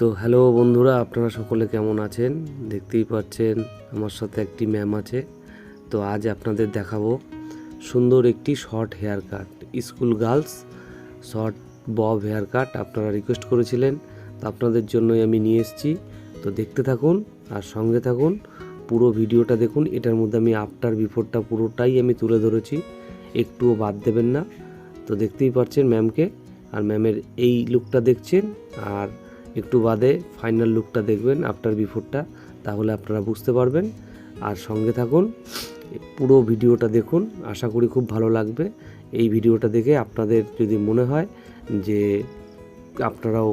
তো হ্যালো বন্ধুরা, আপনারা সকলে কেমন আছেন? দেখতেই পাচ্ছেন, আমার সাথে একটি ম্যাম আছে। তো আজ আপনাদের দেখাবো সুন্দর একটি short hair cut school girls short bob hair cut আপনারা রিকোয়েস্ট করেছিলেন। তো আপনাদের জন্যই আমি নিয়ে এসেছি। তো দেখতে থাকুন আর সঙ্গে থাকুন, পুরো ভিডিওটা দেখুন। এটার মধ্যে আমি আফটার বিফোরটা পুরোটাই আমি তুলে ধরেছি। একটুও বাদ দেবেন না। তো দেখতেই পাচ্ছেন ম্যামকে আর ম্যামের এই লুকটা দেখছেন আর একটু বাদে ফাইনাল লুকটা দেখবেন আফটার বিফোরটা তাহলে আপনারা বুঝতে পারবেন। আর সঙ্গে থাকুন, পুরো ভিডিওটা দেখুন, আশা করি খুব ভালো লাগবে। এই ভিডিওটা দেখে আপনাদের যদি মনে হয় যে আপনারাও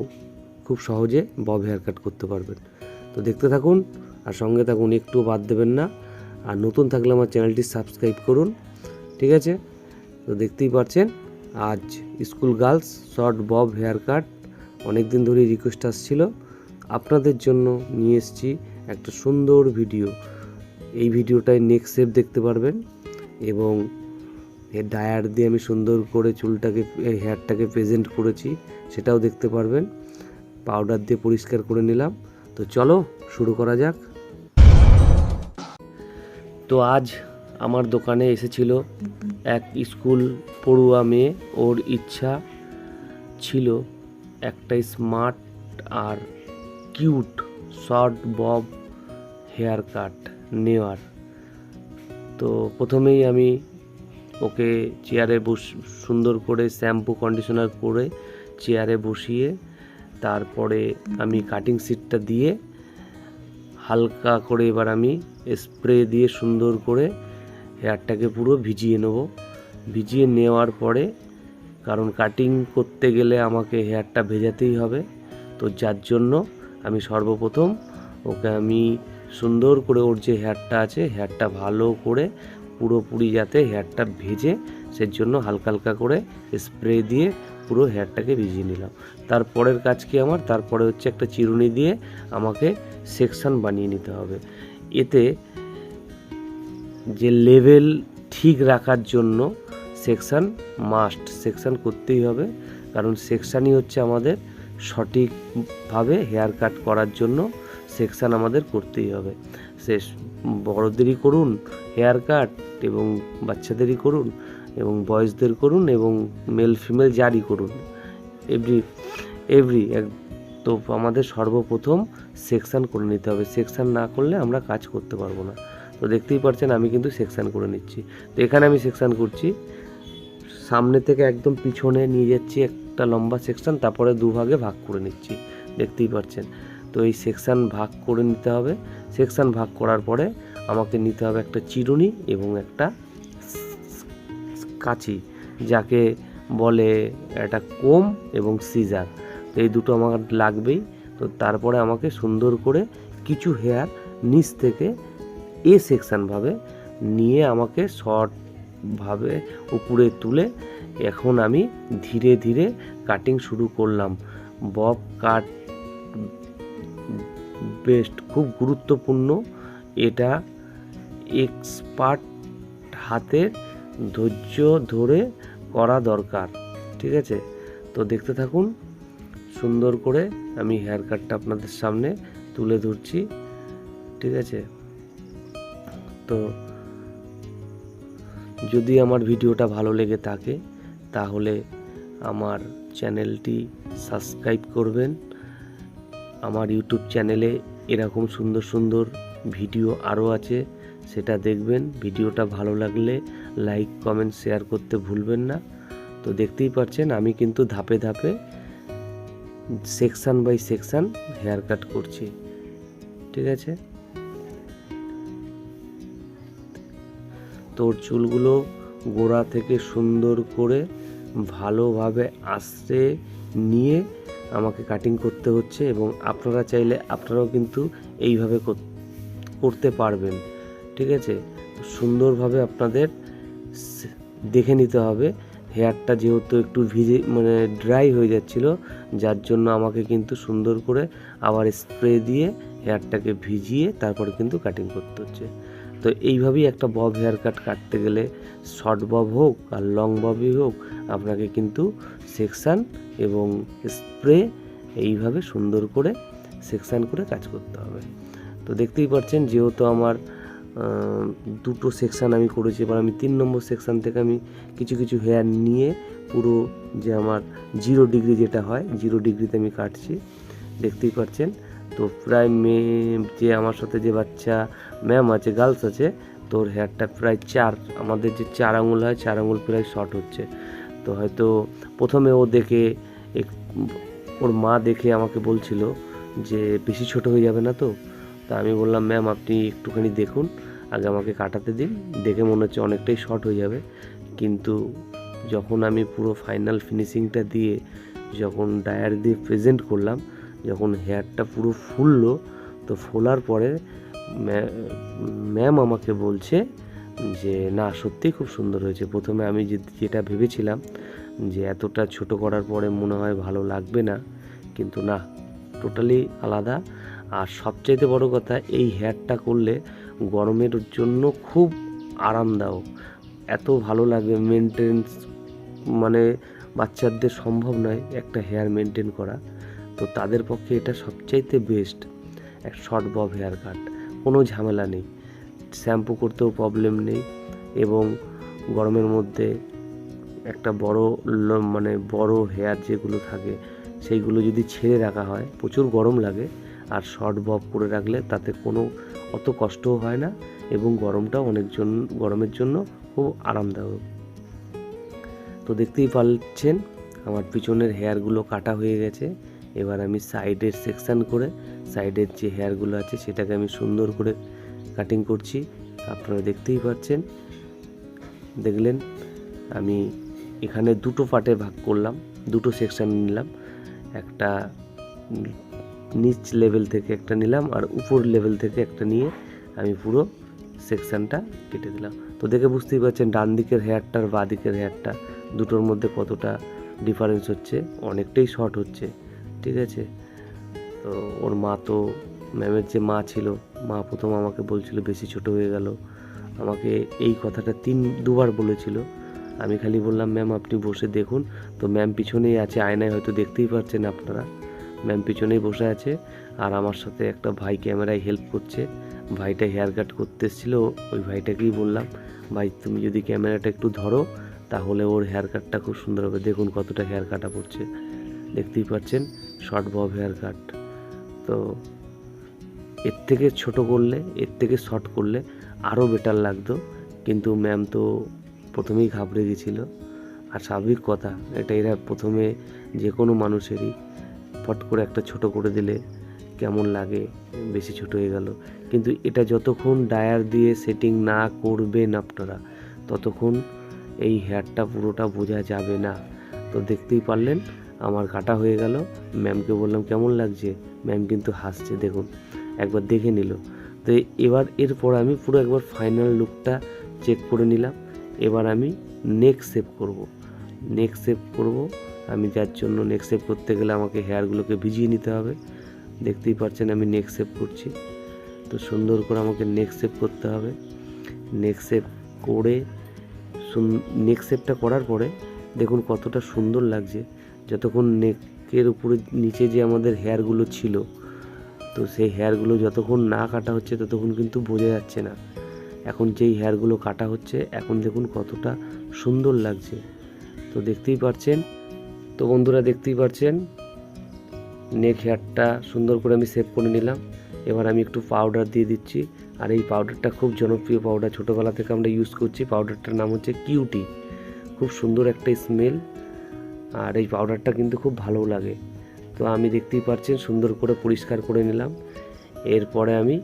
খুব সহজে বব হেয়ার কাট করতে পারবেন। তো দেখতে থাকুন, আর সঙ্গে থাকুন, একটু বাদ দেবেন না। আর নতুন থাকলে আমার চ্যানেলটি সাবস্ক্রাইব করুন, ঠিক আছে? তো দেখতেই পাচ্ছেন, আজ school girls short bob hair cut অনেক দিন ধরেই রিকোয়েস্ট আসছিল। আপনাদের জন্য নিয়ে এসেছি একটা সুন্দর ভিডিও এই ভিডিওটায় নেক শেপ দেখতে পারবেন এবং এর ডায়ার দিয়ে আমি সুন্দর করে চুলটাকে হেয়ারটাকে প্রেজেন্ট করেছি, সেটাও দেখতে পারবেন। পাউডার দিয়ে পরিষ্কার করে নিলাম। তো চলো, শুরু করা যাক। তো আজ আমার দোকানে এসেছিল এক স্কুল পড়ুয়া মেয়ে, ওর ইচ্ছা ছিল একটা স্মার্ট আর cute short bob hair cut নেওয়ার। তো প্রথমেই আমি ওকে চেয়ারে বস, সুন্দর করে শ্যাম্পু, কন্ডিশনার করে চেয়ারে বসিয়ে তারপরে আমি কাটিং সিটটা দিয়ে হালকা করে এবার আমি স্প্রে দিয়ে সুন্দর করে হেয়ারটাকে পুরো ভিজিয়ে নেব। ভিজিয়ে নেওয়ার পরে কারণ কাটিং করতে গেলে আমাকে হেয়ারটা ভেজাতেই হবে। তো যার জন্য আমি সর্বপ্রথম ওকে আমি সুন্দর করে ওর যে হেয়ারটা আছে হেয়ারটা ভালো করে পুরোপুরি যাতে হেয়ারটা ভেজে সেজন্য হালকা হালকা করে স্প্রে দিয়ে পুরো হেয়ারটাকে ভিজিয়ে নিলাম। তারপরের কাজ কি আমার? তারপরে হচ্ছে একটা চিরুনি দিয়ে আমাকে সেকশন বানিয়ে নিতে হবে। এতে যে লেভেল ঠিক রাখার জন্য সেকশন মাস্ট, সেকশন করতেই হবে। কারণ সেকশানই হচ্ছে আমাদের সঠিকভাবে হেয়ার কাট করার জন্য সেকশান আমাদের করতেই হবে। সে বড়দেরই করুন হেয়ার কাট এবং বাচ্চাদেরই করুন এবং বয়েজদের করুন এবং মেল ফিমেল যারই করুন। এভরি এভরি এক তো আমাদের সর্বপ্রথম সেকশান করে নিতে হবে। সেকশান না করলে আমরা কাজ করতে পারব না। তো দেখতেই পারছেন আমি কিন্তু সেকশান করে নিচ্ছি। তো এখানে আমি সেকশান করছি। সামনে থেকে একদম পিছনে নিয়ে যাচ্ছি একটা লম্বা সেকশন তারপরে দুভাগে ভাগ করে নিচ্ছি। দেখতেই পাচ্ছেন। তো এই সেকশন ভাগ করে নিতে হবে। সেকশন ভাগ করার পরে আমাকে নিতে হবে একটা চিরুনি এবং একটা কাঁচি, যাকে বলে একটা কোম এবং সিজার তো এই দুটো আমার লাগবেই। তো তারপরে আমাকে সুন্দর করে কিছু হেয়ার নিচ থেকে এ সেকশনভাবে নিয়ে আমাকে শর্টভাবে উপরে তুলে এখন আমি ধীরে ধীরে কাটিং শুরু করলাম। বব কাট বেস্ট খুব গুরুত্বপূর্ণ। এটা এক্সপার্ট হাতের ধৈর্য ধরে করা দরকার, ঠিক আছে? তো দেখতে থাকুন, সুন্দর করে আমি হেয়ার কাটটা আপনাদের সামনে তুলে ধরছি, ঠিক আছে? তো যদি আমার ভিডিওটা ভালো লেগে থাকে, তাহলে আমার চ্যানেলটি সাবস্ক্রাইব করবেন। আমার ইউটিউব চ্যানেলে এরকম সুন্দর সুন্দর ভিডিও আরও আছে, সেটা দেখবেন। ভিডিওটা ভালো লাগলে লাইক, কমেন্ট, শেয়ার করতে ভুলবেন না। তো দেখতেই পাচ্ছেন, আমি কিন্তু ধাপে ধাপে section by section hair cut করছি। ঠিক আছে? তোর চুলগুলো গোড়া থেকে সুন্দর করে ভালোভাবে আস্তে নিয়ে আমাকে কাটিং করতে হচ্ছে এবং আপনারা চাইলে আপনারাও কিন্তু এইভাবে কর- করতে পারবেন, ঠিক আছে? সুন্দরভাবে আপনাদের দেখে নিতে হবে। হেয়ারটা যেহেতু একটু ভিজে মানে ড্রাই হয়ে যাচ্ছিল, যার জন্য আমাকে কিন্তু সুন্দর করে আবার স্প্রে দিয়ে হেয়ারটাকে ভিজিয়ে তারপরে কিন্তু কাটিং করতে হচ্ছে। তো এইভাবেই একটা বব হেয়ার কাট কাটতে গেলে শর্ট বব হোক আর লং ববই হোক, আপনাকে কিন্তু সেকশান এবং স্প্রে এইভাবে সুন্দর করে সেকশান করে কাজ করতে হবে। তো দেখতেই পাচ্ছেন যেহেতু আমার দুটো সেকশান আমি করেছি, এবার আমি তিন নম্বর সেকশান থেকে আমি কিছু কিছু হেয়ার নিয়ে পুরো যে আমার জিরো ডিগ্রি যেটা হয় জিরো ডিগ্রিতে আমি কাটছি। দেখতেই পাচ্ছেন তো প্রায় মেয়ে যে আমার সাথে যে বাচ্চা ম্যাম আছে গার্লস আছে। তোর হেয়ারটা প্রায় চার, আমাদের যে চার আঙুল হয়, চার আঙুল প্রায় শর্ট হচ্ছে। তো হয়তো প্রথমে ও দেখে ওর মা দেখে আমাকে বলছিল যে, বেশি ছোট হয়ে যাবে না তো? তা আমি বললাম ম্যাম আপনি একটুখানি দেখুন, আগে আমাকে কাটাতে দিন, দেখে মনে হচ্ছে অনেকটাই শর্ট হয়ে যাবে। কিন্তু যখন আমি পুরো ফাইনাল ফিনিশিংটা দিয়ে যখন ডায়ার দিয়ে প্রেজেন্ট করলাম, যখন হেয়ারটা পুরো ফুললো, তো ফোলার পরে ম্যাম আমাকে বলছে যে, না, সত্যিই খুব সুন্দর হয়েছে। প্রথমে আমি যেটা ভেবেছিলাম যে, এতটা ছোট করার পরে মনে হয় ভালো লাগবে না। কিন্তু না টোটালি আলাদা। আর সবচাইতে বড় কথা, এই হেয়ারটা করলে গরমের জন্য খুব আরামদায়ক। এত ভালো লাগবে মেনটেন্স মানে বাচ্চাদের সম্ভব নয় একটা হেয়ার মেনটেন করা। তো তাদের পক্ষে এটা সবচাইতে বেস্ট এক শর্ট বব হেয়ার কাট কোনো ঝামেলা নেই। শ্যাম্পু করতেও প্রবলেম নেই এবং গরমের মধ্যে একটা বড় মানে বড় হেয়ার যেগুলো থাকে, সেইগুলো যদি ছেড়ে রাখা হয়, প্রচুর গরম লাগে, আর শর্ট বব করে রাখলে তাতে কোনো অত কষ্টও হয় না এবং গরমটাও অনেকজন গরমের জন্য খুব আরামদায়ক। তো দেখতেই পাচ্ছেন, আমার পিছনের হেয়ারগুলো কাটা হয়ে গেছে, এবার আমি সাইডের সেকশন করে সাইডের যে হেয়ারগুলো আছে সেটাকে আমি সুন্দর করে কাটিং করছি। আপনারা দেখতেই পাচ্ছেন। দেখলেন, আমি এখানে দুটো পার্টে ভাগ করলাম, দুটো সেকশান নিলাম। একটা নিচ লেভেল থেকে একটা নিলাম আর উপর লেভেল থেকে একটা নিয়ে আমি পুরো সেকশনটা কেটে দিলাম। তো দেখে বুঝতেই পারছেন ডান দিকের হেয়ারটা আর বাঁ দিকের হেয়ারটা দুটোর মধ্যে কতটা ডিফারেন্স হচ্ছে, অনেকটাই শর্ট হচ্ছে, ঠিক আছে? তো ওর মা তো, ম্যামের যে মা ছিল, মা প্রথম আমাকে বলছিল বেশি ছোট হয়ে গেল। আমাকে এই কথাটা তিন, দুবার বলেছিল। আমি খালি বললাম, ম্যাম, আপনি বসে দেখুন। তো ম্যাম পিছনেই আছে, আয়নায় হয়তো দেখতেই পাচ্ছেন আপনারা। ম্যাম পিছনেই বসে আছে আর আমার সাথে একটা ভাই ক্যামেরায় হেল্প করছে। ভাইটা হেয়ার কাট করতে এসেছিল, ওই ভাইটাকেই বললাম, ভাই, তুমি যদি ক্যামেরাটা একটু ধরো, তাহলে ওর হেয়ার কাটটা খুব সুন্দর হবে। দেখুন কতটা হেয়ার কাটা পড়ছে। দেখতেই পাচ্ছেন, শর্ট বব হেয়ার কাট। তো এর থেকে ছোট করলে, এর থেকে শর্ট করলে আরও বেটার লাগতো। কিন্তু ম্যাম তো প্রথমেই ঘাবড়ে গেছিল। আর স্বাভাবিক কথা, এটা এরা প্রথমে যে কোনো মানুষেরই ফট করে একটা ছোট করে দিলে কেমন লাগে, বেশি ছোট হয়ে গেল। কিন্তু এটা যতক্ষণ ডায়ার দিয়ে সেটিং না করবেন আপনারা, ততক্ষণ এই হেয়ারটা পুরোটা বোঝা যাবে না। তো দেখতেই পারলেন, আমার কাটা হয়ে গেল। ম্যামকে বললাম, কেমন লাগছে? ম্যাম কিন্তু হাসছে, দেখুন, একবার দেখে নিল। তো এবার এরপর আমি পুরো একবার ফাইনাল লুকটা চেক করে নিলাম। এবার আমি নেক সেভ করব। নেক সেভ করব, আমি যার জন্য নেক সেভ করতে গেলে আমাকে হেয়ারগুলোকে ভিজিয়ে নিতে হবে। দেখতেই পাচ্ছেন আমি নেক সেভ করছি। তো সুন্দর করে আমাকে নেক সেভ করতে হবে। নেক সেভ করে নেক সেভটা করার পরে দেখুন কতটা সুন্দর লাগছে। যতক্ষণ নেকের উপরে নিচে যে আমাদের হেয়ারগুলো ছিল, তো সেই হেয়ারগুলো যতক্ষণ না কাটা হচ্ছে ততক্ষণ কিন্তু বোঝা যাচ্ছে না। এখন যেই হেয়ারগুলো কাটা হচ্ছে, এখন দেখুন কতটা সুন্দর লাগছে। তো দেখতেই পাচ্ছেন তো বন্ধুরা দেখতেই পাচ্ছেন নেক হেয়ারটা সুন্দর করে আমি সেভ করে নিলাম। এবার আমি একটু পাউডার দিয়ে দিচ্ছি। আর এই পাউডারটা খুব জনপ্রিয় পাউডার, ছোটোবেলা থেকে আমরা ইউজ করছি। পাউডারটার নাম হচ্ছে কিউটি। খুব সুন্দর একটা স্মেল। আর এই পাউডারটা কিন্তু খুব ভালো লাগে। তো আমি দেখতেই পাচ্ছেন সুন্দর করে পরিষ্কার করে নিলাম। এরপরে আমি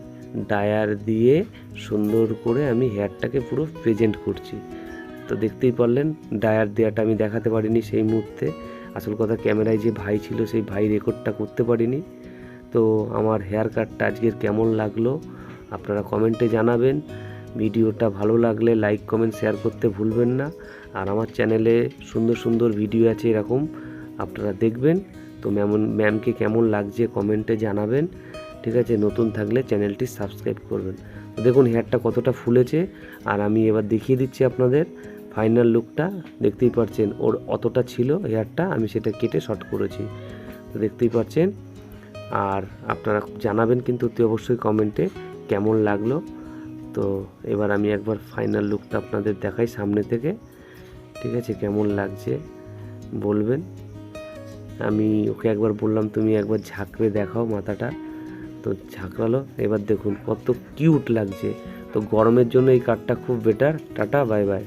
ডায়ার দিয়ে সুন্দর করে আমি হেয়ারটাকে পুরো প্রেজেন্ট করছি। তো দেখতেই পারলেন ডায়ার দেওয়াটা আমি দেখাতে পারিনি সেই মুহূর্তে। আসল কথা ক্যামেরায় যে ভাই ছিল সেই ভাই রেকর্ডটা করতে পারিনি। তো আমার হেয়ার কাটটা আজকের কেমন লাগল, আপনারা কমেন্টে জানাবেন। ভিডিওটা ভালো লাগলে লাইক কমেন্ট শেয়ার করতে ভুলবেন না। আর আমার চ্যানেলে সুন্দর সুন্দর ভিডিও আছে এরকম, আপনারা দেখবেন। তো ম্যাম ম্যামকে কেমন লাগছে কমেন্টে জানাবেন। ঠিক আছে, নতুন থাকলে চ্যানেলটি সাবস্ক্রাইব করবেন। দেখুন হেয়ারটা কতটা ফুলেছে। আর আমি এবার দেখিয়ে দিচ্ছি আপনাদের ফাইনাল লুকটা দেখতেই পাচ্ছেন, ওর অতটা ছিল হেয়ারটা আমি সেটা কেটে শর্ট করেছি। দেখতেই পাচ্ছেন। আর আপনারা জানাবেন কিন্তু অতি অবশ্যই কমেন্টে কেমন লাগল। তো এবার আমি একবার ফাইনাল লুকটা আপনাদের দেখাই সামনে থেকে। ঠিক আছে, কেমন লাগছে বলবেন। আমি ওকে একবার বললাম, তুমি একবার ঝাঁকড়ে দেখাও মাথাটা। তো ঝাঁকড়ালো। এবার দেখুন কত কিউট লাগছে। তো গরমের জন্য এই কাঠটা খুব বেটার টাটা বাই বাই